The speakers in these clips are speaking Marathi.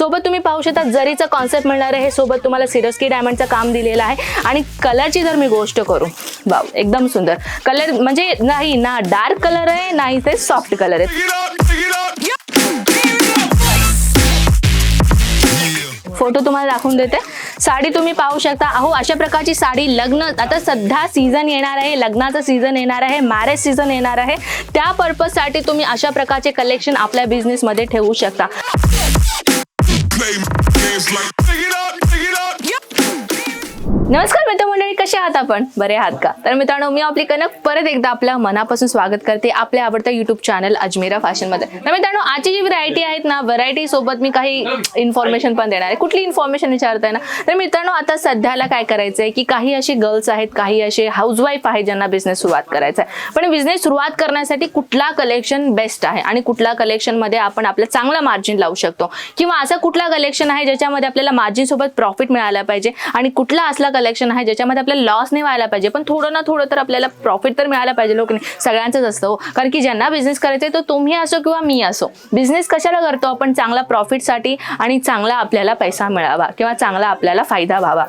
सोबत तुम्ही पाहू शकता जरीचं कॉन्सेप्ट मिळणार आहे हे सोबत तुम्हाला सिरोस्की डायमंडचं काम दिलेलं आहे. आणि कलरची जर मी गोष्ट करू वा एकदम सुंदर. कलर म्हणजे नाही ना डार्क कलर आहे नाही ते सॉफ्ट कलर आहे. फोटो तुम्हाला दाखवून देते. साडी तुम्ही पाहू शकता. अहो अशा प्रकारची साडी लग्न आता सध्या सीझन येणार आहे लग्नाचं सीझन येणार आहे मॅरेज सीझन येणार आहे. त्या पर्पजसाठी तुम्ही अशा प्रकारचे कलेक्शन आपल्या बिझनेसमध्ये ठेवू शकता. play games like. Sing it up. नमस्कार मित्रमंडळी कसे आहात आपण? बरे आहात का? तर मित्रांनो मी आपली कनक परत एकदा आपल्या मनापासून स्वागत करते आपल्या आवडत्या युट्यूब चॅनल अजमेरा फॅशनमध्ये तर मित्रांनो आजची जी व्हरायटी आहेत ना व्हरायटी सोबत मी काही इन्फॉर्मेशन पण देणार आहे. कुठली इन्फॉर्मेशन विचारताय ना? तर मित्रांनो आता सध्याला काय करायचं आहे की काही असे गर्ल्स आहेत काही असे हाऊसवाईफ आहेत ज्यांना बिझनेस सुरुवात करायचा आहे पण बिझनेस सुरुवात करण्यासाठी कुठला कलेक्शन बेस्ट आहे? आणि कुठला कलेक्शनमध्ये आपण आपलं चांगला मार्जिन लावू शकतो? किंवा असा कुठला कलेक्शन आहे ज्याच्यामध्ये आपल्याला मार्जिन सोबत प्रॉफिट मिळायला पाहिजे? आणि कुठला असला कलेक्शन आहे ज्याच्यामध्ये आपल्याला लॉस नाही व्हायला पाहिजे. पण थोडं ना थोडं तर आपल्याला प्रॉफिट तर मिळायला पाहिजे लोक. सगळ्यांचंच असतं हो. कारण की ज्यांना बिझनेस करायचं आहे तो तुम्ही असो किंवा मी असो. बिझनेस कशाला करतो आपण? चांगला प्रॉफिटसाठी आणि चांगला आपल्याला पैसा मिळावा किंवा चांगला आपल्याला फायदा व्हावा.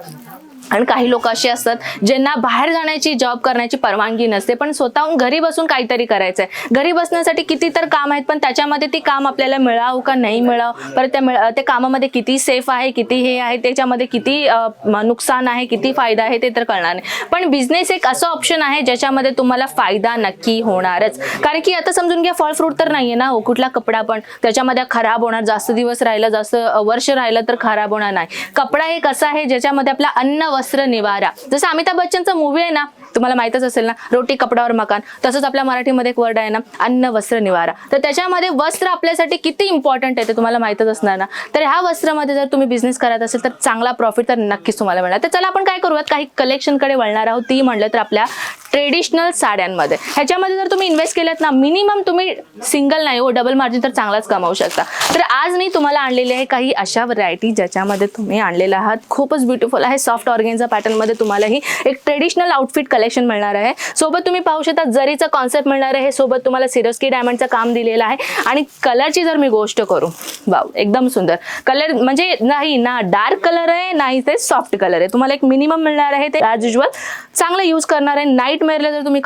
आणि काही लोक असे असतात ज्यांना बाहेर जाण्याची जॉब करण्याची परवानगी नसते पण स्वतःहून घरी बसून काहीतरी करायचं आहे घरी बसण्यासाठी किती तर काम आहेत पण त्याच्यामध्ये ती काम आपल्याला मिळावं का नाही मिळावं? परत त्या मिळ कामामध्ये किती सेफ आहे किती हे आहे त्याच्यामध्ये किती नुकसान आहे किती फायदा आहे ते तर कळणार नाही. पण बिझनेस एक असं ऑप्शन आहे ज्याच्यामध्ये तुम्हाला फायदा नक्की होणारच. कारण की आता समजून घ्या फळ फ्रूट तर नाहीये ना हो कुठला कपडा पण. त्याच्यामध्ये खराब होणार जास्त दिवस राहिलं जास्त वर्ष राहिलं तर खराब होणार नाही. कपडा एक असा आहे ज्याच्यामध्ये आपला अन्न वस्त्र निवारा जसं अमिताभ बच्चनचा मूवी आहे ना तुम्हाला माहितच असेल ना रोटी कपड्यावर मकान. तसंच आपल्या मराठीमध्ये एक वर्ड आहे ना अन्न वस्त्र निवारा तर त्याच्यामध्ये वस्त्र आपल्यासाठी किती इम्पॉर्टंट आहे ते तुम्हाला माहितच असणार ना. तर ह्या वस्त्रामध्ये जर तुम्ही बिझनेस करत असेल तर चांगला प्रॉफिट तर नक्कीच तुम्हाला मिळणार. तर चला आपण काय करूयात? काही कलेक्शनकडे वळणार आहोत. ती म्हणलं तर आपल्या ट्रेडिशनल साड्यांमध्ये. ह्याच्यामध्ये जर तुम्ही इन्व्हेस्ट केल्यात ना मिनिमम तुम्ही सिंगल नाही हो डबल मार्जिन तर चांगलाच कमावू शकता. तर आज मी तुम्हाला आणलेले आहे काही अशा व्हरायटी ज्याच्यामध्ये तुम्ही आणलेला आहात. खूपच ब्युटिफुल आहे. सॉफ्ट ऑर्गेनच्या पॅटर्नमध्ये तुम्हालाही एक ट्रेडिशनल आउटफिट कलेक्शन मिळणार आहे. सोबत तुम्ही पाहू शकता जरीचा कॉन्सेप्ट मिळणार आहे सोबत तुम्हाला सिरोस्की डायमंडचं काम दिलेलं आहे. आणि कलरची जर मी गोष्ट करू वाव एकदम सुंदर. कलर म्हणजे नाही ना डार्क कलर आहे नाही ते सॉफ्ट कलर आहे. तुम्हाला एक मिनिमम मिळणार आहे ते ॲज युजल चांगलं यूज करणार आहे. नाईट मेअरला जर तुम्ही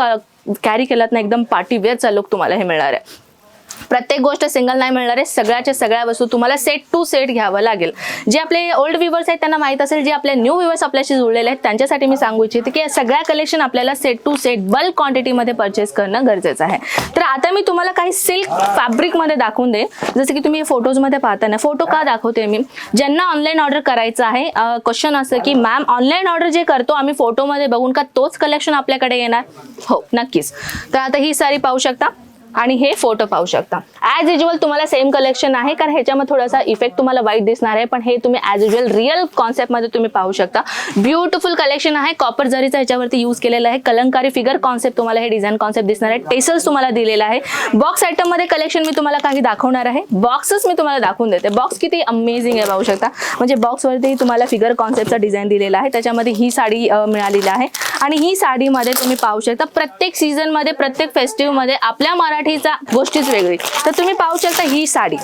कॅरी केलात ना एकदम पार्टी वेअरचा लुक तुम्हाला हे मिळणार आहे. प्रत्येक गोष्ट सिंगल नाही मिळणार आहे. सगळ्याच्या सगळ्या वस्तू तुम्हाला सेट टू सेट घ्यावं लागेल. जे आपले ओल्ड व्ह्युअर्स आहेत त्यांना माहीत असेल जे आपले न्यू व्ह्युअर्स आपल्याशी जुळलेले आहेत त्यांच्यासाठी मी सांगू इच्छिते की सगळ्या कलेक्शन आपल्याला सेट टू सेट बल्क क्वांटिटीमध्ये परचेस करणं गरजेचं आहे. तर आता मी तुम्हाला काही सिल्क फॅब्रिकमध्ये दाखवून देईन. जसं की तुम्ही फोटोजमध्ये पाहता ना फोटो का दाखवते मी? ज्यांना ऑनलाईन ऑर्डर करायचं आहे क्वेश्चन असं की मॅम ऑनलाईन ऑर्डर जे करतो आम्ही फोटोमध्ये बघून का तोच कलेक्शन आपल्याकडे येणार? हो नक्कीच. तर आता ही सारी पाहू शकता. आणि हे फोटो पाहू शकता. ॲज युजल तुम्हाला सेम कलेक्शन आहे कारण ह्याच्यामध्ये थोडासा इफेक्ट तुम्हाला वाईट दिसणार आहे पण हे तुम्ही ॲज युजल रिअल कॉन्सेप्टमध्ये तुम्ही पाहू शकता. ब्युटिफुल कलेक्शन आहे कॉपर जरीचा ह्याच्यावरती यूज केलेला आहे कलंकारी फिगर कॉन्सेप्ट तुम्हाला हे डिझाईन कॉन्सेप्ट दिसणार आहे टेसल्स तुम्हाला दिलेला आहे. बॉक्स आयटममध्ये कलेक्शन मी तुम्हाला काही दाखवणार आहे. बॉक्सच मी तुम्हाला दाखवून देते. बॉक्स किती अमेझिंग आहे पाहू शकता. म्हणजे बॉक्सवरती तुम्हाला फिगर कॉन्सेप्टचा डिझाईन दिलेला आहे त्याच्यामध्ये ही साडी मिळालेली आहे. आणि ही साडीमध्ये तुम्ही पाहू शकता प्रत्येक सीझनमध्ये प्रत्येक फेस्टिव्हमध्ये आपल्या मराठी मराठीचा गोष्टीच वेगळी. तर तुम्ही पाहू शकता ही साडी.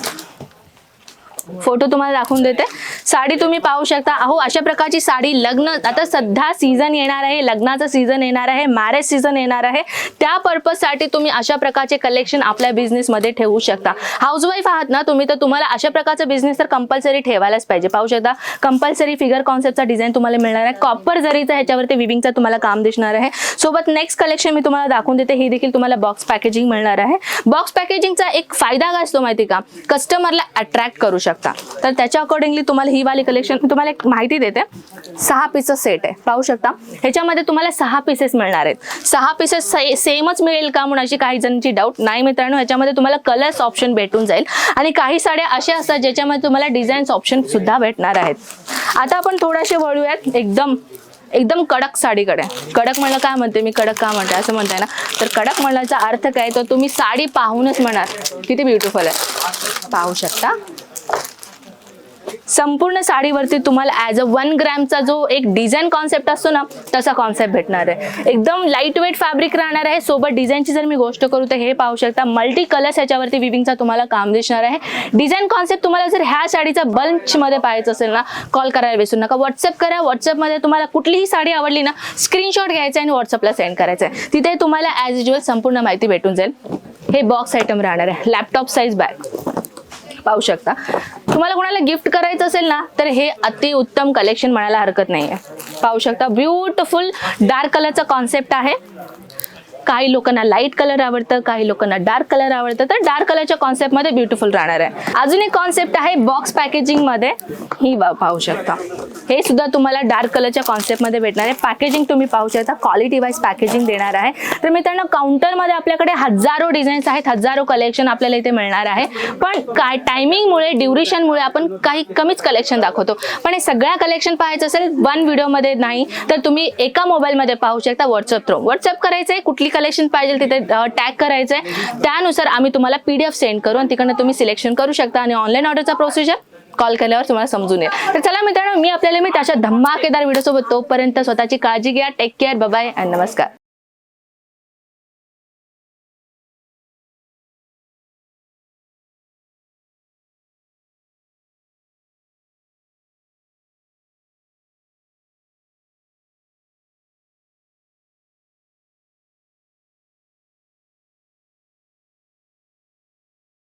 फोटो तुम्हाला दाखवून देते. साडी तुम्ही पाहू शकता. अहो अशा प्रकारची साडी लग्न आता सध्या सीझन येणार आहे लग्नाचा सीझन येणार आहे मॅरेज सीझन येणार आहे. त्या पर्पजसाठी तुम्ही अशा प्रकारचे कलेक्शन आपल्या बिझनेसमध्ये ठेवू शकता. हाऊसवाईफ आहात ना तुम्ही तर तुम्हाला अशा प्रकारचा बिझनेस तर कंपल्सरी ठेवायलाच पाहिजे. पाहू शकता कंपल्सरी फिगर कॉन्सेप्टचा डिझाईन तुम्हाला मिळणार आहे. कॉपर जरीचा ह्याच्यावरती विविंगचा तुम्हाला काम दिसणार आहे. सोबत नेक्स्ट कलेक्शन मी तुम्हाला दाखवून देते. ही देखील तुम्हाला बॉक्स पॅकेजिंग मिळणार आहे. बॉक्स पॅकेजिंगचा एक फायदा काय असतो माहिती का? कस्टमरला अट्रॅक्ट करू शकता. तर त्याच्या अकॉर्डिंगली तुम्हाला ही वाली कलेक्शन तुम्हाला एक माहिती देते. सहा पीसचं सेट आहे. पाहू शकता. ह्याच्यामध्ये तुम्हाला सहा पीसेस मिळणार आहेत. सहा पीसेस सेमच मिळेल का म्हणून अशी काही जणांची डाऊट नाही मित्रांनो. ह्याच्यामध्ये तुम्हाला कलर्स ऑप्शन भेटून जाईल. आणि काही साड्या अशा असतात ज्याच्यामध्ये तुम्हाला डिझाईन्स ऑप्शन सुद्धा भेटणार आहेत. आता आपण थोडेसे वळूयात. एकदम एकदम कडक साडीकडे. कडक म्हणलं काय म्हणते मी? कडक का म्हणते? असं म्हणताय ना? तर कडक म्हणण्याचा अर्थ काय? तर तुम्ही साडी पाहूनच म्हणाल किती ब्युटिफुल आहे. पाहू शकता? संपूर्ण साडीवरती तुम्हाला ॲज अ वन ग्रॅमचा जो एक डिझाईन कॉन्सेप्ट असतो ना तसा कॉन्सेप्ट भेटणार आहे. एकदम लाइट वेट फॅब्रिक राहणार आहे. सोबत डिझाईनची जर मी गोष्ट करू तर हे पाहू शकता मल्टी कलर्स ह्याच्यावरती विविंगचा तुम्हाला काम दिसणार आहे. डिझाईन कॉन्सेप्ट तुम्हाला जर ह्या साडीचा बल्कमध्ये पाहायचं असेल ना कॉल करायला विसरू नका. व्हॉट्सअप करा. व्हॉट्सअपमध्ये तुम्हाला कुठलीही साडी आवडली ना स्क्रीनशॉट घ्यायचा आणि व्हॉट्सअपला सेंड करायचं आहे. तिथे तुम्हाला ॲज युजल संपूर्ण माहिती भेटून जाईल. हे बॉक्स आयटम राहणार आहे. लॅपटॉप साईज बॅग पाहू शकता. तुम्हाला कोणाला गिफ्ट करायचं असेल ना तर हे अति उत्तम कलेक्शन म्हणायला हरकत नाही आहे पाहू शकता ब्युटिफुल डार्क कलरचा कॉन्सेप्ट आहे. काही लोकांना लाइट कलर आवडतं काही लोकांना डार्क कलर आवडतं. तर डार्क कलरच्या कॉन्सेप्टमध्ये ब्युटिफुल राहणार आहे. अजून एक कॉन्सेप्ट आहे बॉक्स पॅकेजिंगमध्ये ही पाहू शकता. हे सुद्धा तुम्हाला डार्क कलरच्या कॉन्सेप्टमध्ये भेटणार आहे. पॅकेजिंग तुम्ही पाहू शकता. क्वालिटी वाईज पॅकेजिंग देणार आहे. तर मित्रांनो काउंटरमध्ये आपल्याकडे हजारो डिझाईन्स आहेत. हजारो कलेक्शन आपल्याला इथे मिळणार आहे. पण काय टायमिंगमुळे ड्युरेशनमुळे आपण काही कमीच कलेक्शन दाखवतो. पण हे सगळ्या कलेक्शन पाहायचं असेल वन व्हिडिओमध्ये नाही तर तुम्ही एका मोबाईलमध्ये पाहू शकता व्हॉट्सअप थ्रू व्हॉट्सअप करायचं आहे कुठली कलेक्शन पाहिजे तिथे टॅग करायचं आहे त्यानुसार आम्ही तुम्हाला पीडीएफ सेंड करू आणि तिकडनं तुम्ही सिलेक्शन करू शकता आणि ऑनलाईन ऑर्डरचा प्रोसिजर कॉल केल्यावर तुम्हाला समजून येईल. तर चला मित्रांनो मी आपल्याला मी त्याच्या धमाकेदार व्हिडिओसोबत तोपर्यंत स्वतःची काळजी घ्या. टेक केअर बाय अँड नमस्कार.